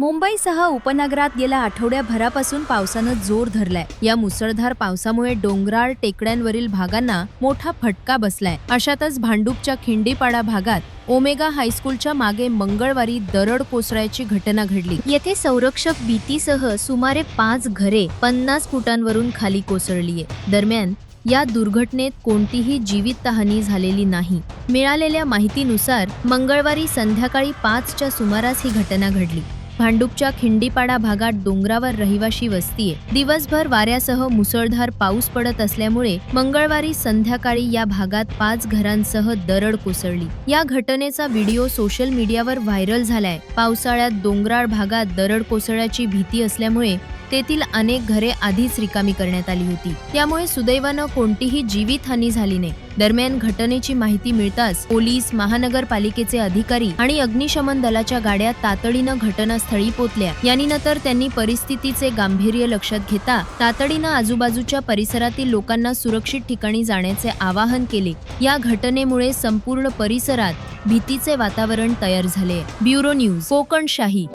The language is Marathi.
मुंबईसह उपनगरात गेल्या आठवड्याभरापासून पावसानं जोर धरलाय. या मुसळधार पावसामुळे डोंगराळ टेकड्यांवरील भागांना मोठा फटका बसलाय. अशातच भांडूपच्या खिंडीपाडा भागात ओमेगा हायस्कूलच्या मागे मंगळवारी दरड कोसळायची घटना घडली. येथे संरक्षक भीतीसह सुमारे पाच घरे पन्नास फुटांवरून खाली कोसळलीये. दरम्यान या दुर्घटनेत कोणतीही जीवितहानी झालेली नाही. मिळालेल्या माहितीनुसार मंगळवारी संध्याकाळी पाचच्या सुमारास ही घटना घडली. भांडूपच्या खिंडीपाडा भागात डोंगरावर रहिवाशी वस्ती आहे. दिवसभर वाऱ्यासह मुसळधार पाऊस पडत असल्यामुळे मंगळवारी संध्याकाळी या भागात पाच घरांसह दरड कोसळली. या घटनेचा व्हिडिओ सोशल मीडियावर व्हायरल झालाय. पावसाळ्यात डोंगराळ भागात दरड कोसळ्याची भीती असल्यामुळे तेथील अनेक घरे आधीच रिकामी करण्यात आली होती. त्यामुळे सुदैवानं कोणतीही जीवितहानी झाली नाही. दरम्यान घटनेची माहिती मिळताच पोलीस महानगरपालिकेचे अधिकारी आणि अग्निशमन दलाच्या गाड्या तातडीनं घटनास्थळी पोहोचल्या यानंतर त्यांनी परिस्थितीचे गांभीर्य लक्षात घेता तातडीनं आजूबाजूच्या परिसरातील लोकांना सुरक्षित ठिकाणी जाण्याचे आवाहन केले. या घटनेमुळे संपूर्ण परिसरात भीतीचे वातावरण तयार झाले. ब्युरो न्यूज कोकण शाही